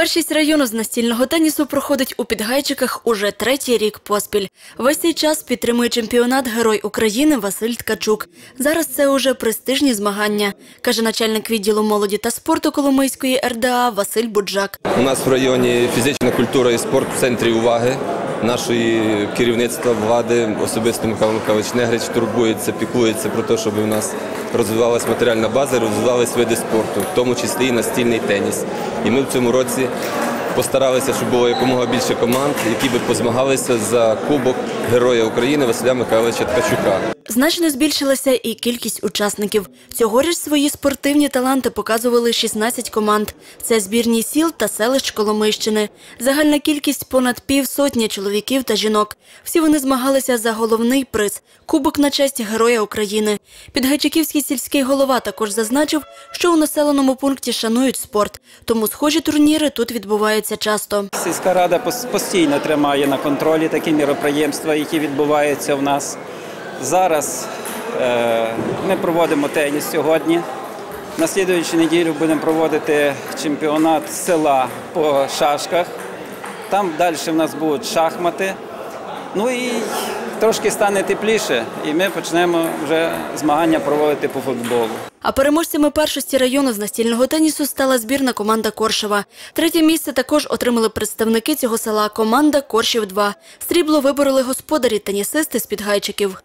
Першість району з настільного тенісу проходить у Підгайчиках уже третій рік поспіль. Весь цей час підтримує чемпіонат Герой України Василь Ткачук. Зараз це уже престижні змагання, каже начальник відділу молоді та спорту Коломийської РДА Василь Буджак. У нас в районі фізична культура і спорт в центрі уваги. Нашої керівництва влади, особисто Михайло Михайлович Негрич, турбується, піклується про те, щоб у нас розвивалась матеріальна база, розвивались види спорту, в тому числі і настільний теніс. І ми в цьому році постаралися, щоб було якомога більше команд, які би позмагалися за кубок Героя України Василя Михайловича Ткачука. Значно збільшилася і кількість учасників. Цьогоріч свої спортивні таланти показували 16 команд. Це збірні сіл та селищ Коломийщини. Загальна кількість понад півсотні чоловіків та жінок. Всі вони змагалися за головний приз – Кубок на честь Героя України. Підгайчиківський сільський голова також зазначив, що у населеному пункті шанують спорт, тому схожі турніри тут відбуваються часто. Сільська рада постійно тримає на контролі такі міроприємства, які відбуваються в нас. Зараз е, ми проводимо теніс сьогодні. На слідуючу неділю будемо проводити чемпіонат села по шашках. Там далі в нас будуть шахмати. Ну і трошки стане тепліше, і ми почнемо вже змагання проводити по футболу. А переможцями першості району з настільного тенісу стала збірна команда Коршева. Третє місце також отримали представники цього села команда Коршів-2. Срібло вибороли господарі тенісисти з Підгайчиків.